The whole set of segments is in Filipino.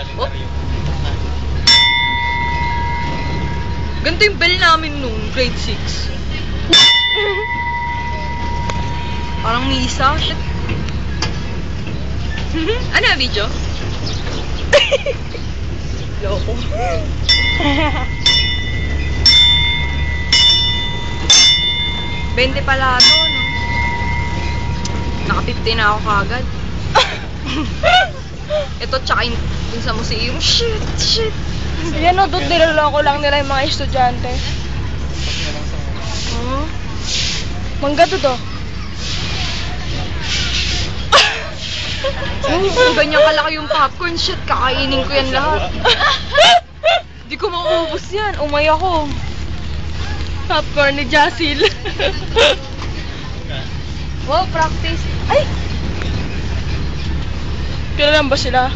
kalendaryo. Ganito yung bell namin nung grade 6. Parang misa. Shit. ano yung video? Loko. Bente pala to, no? Naka-50 na ako kagad. Ito, tsaka dun sa museum. Shit, shit. Yan o, doon niloloko lang nila yung mga estudyante. Oh. Mangga to to. Oh, ganyan kalaki yung popcorn. Shit, kakainin ko yan lahat. Di ko mauubos yan. Umay ako. Popcorn ni Jasil. Wow, practice. Ay! Kailan ba sila?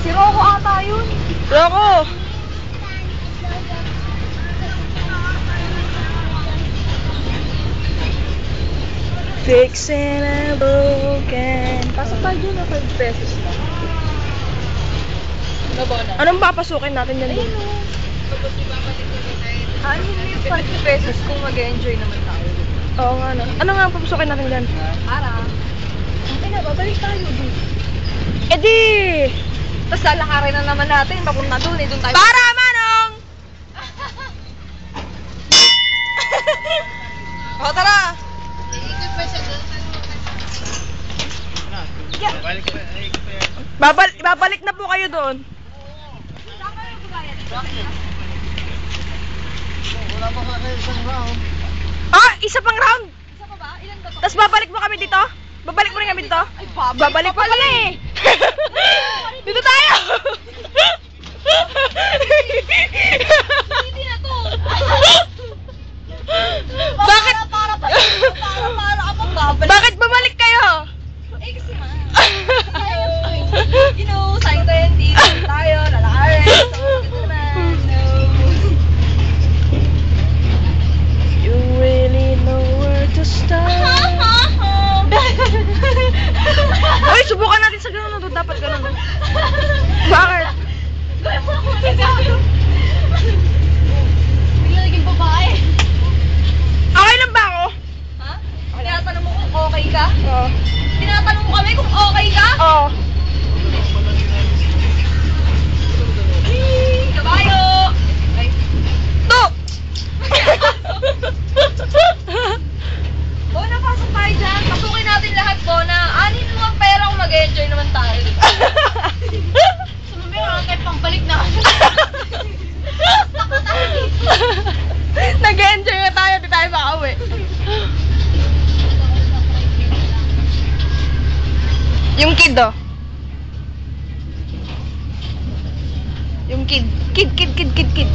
Si Rocco ata yun. Roko! Fixing a broken... Pasok tayo dyan na 5 pesos lang. Ano ba na? Anong papasukin natin yan doon? Ano yung 5 pesos kung mag-enjoy naman tayo? Oo nga no. Ano nga ang papasukin natin dyan? Para. Ay na, babalik tayo dun. Eh di! Tapos lalakarin na naman natin. Papunta dun eh. Dun tayo. Para Manong! O, tara! Ikaw pa yan. Babal babalik na po kayo doon. Wala pa ka kayo isang round. Ah, isa pang round. Isa pa ba? Ilan ba to? Tapos babalik mo kami dito? Babalik mo rin kami dito? Ay, babalik Babalik pa pala eh. dito tayo. Hindi na to! Natin lahat, Bona. Anin mo ang pera kung mag-enjoy naman tayo. Sumami ka kahit pangbalik na. Stuck na tayo dito. Nag-enjoy na tayo, di tayo makauwi. Yung kid, oh. Yung kid. Kid, kid, kid, kid, kid.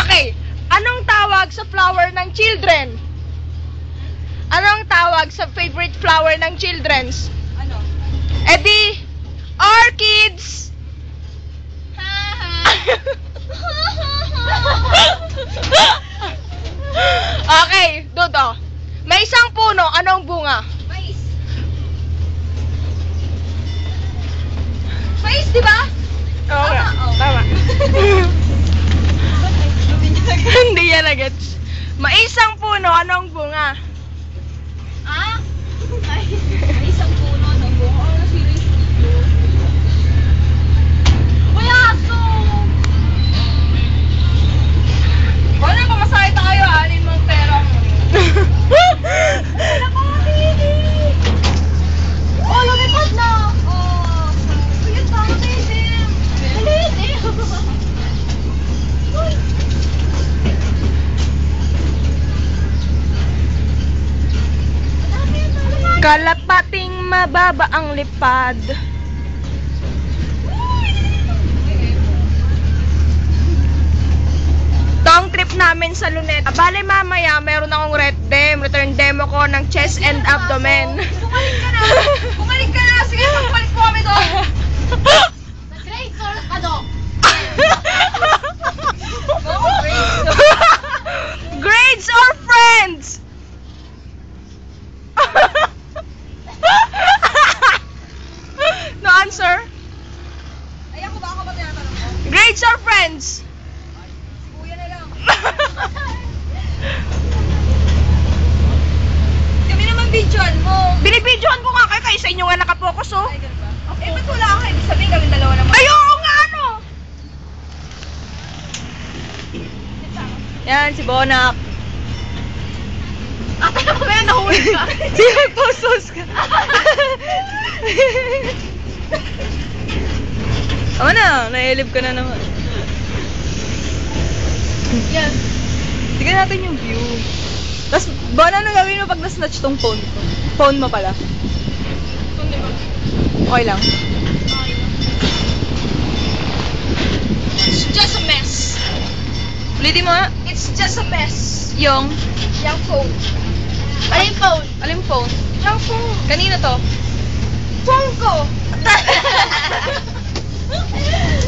Okay. Anong tawag sa flower ng children? Anong tawag sa favorite flower ng children's? Ano? Eh di, orchids! okay, Dodo. May isang puno, anong bunga? Mais. Mais, di ba? Oo nga. Tama, oh. Tama. Hindi yan agets. May isang puno, anong bunga? Thank you. Kalapating mababa ang lipad. Tong trip namin sa Luneta. Bale mamaya, meron akong ret dem, return demo ko ng chest and abdomen. Bumalik ka na! Bumalik ka na! Sige, pagbalik po kami doon! Grade source ka doon! Grades or friends? Friends? Kuya na lang. Kami naman videoan mo. Binibidyohan ko nga kayo kayo sa inyo nga nakapokus oh. Eh, ba't wala ako? Ibig sabihin kami dalawa naman. Ay, oo nga ano! Yan, si Bonak. Na ba yan? Nahuli ka? Di magpost ka. Tama na, nailib ka na naman. Yan. Tignan natin yung view. Tapos, Bona, ano gawin mo pag na-snatch tong phone ko? Phone mo pala. Okay lang. It's just a mess. Ulitin mo nga. It's just a mess. Yung, Yung phone. Yung phone? alin phone? Yung phone. Kanino to? Phone ko.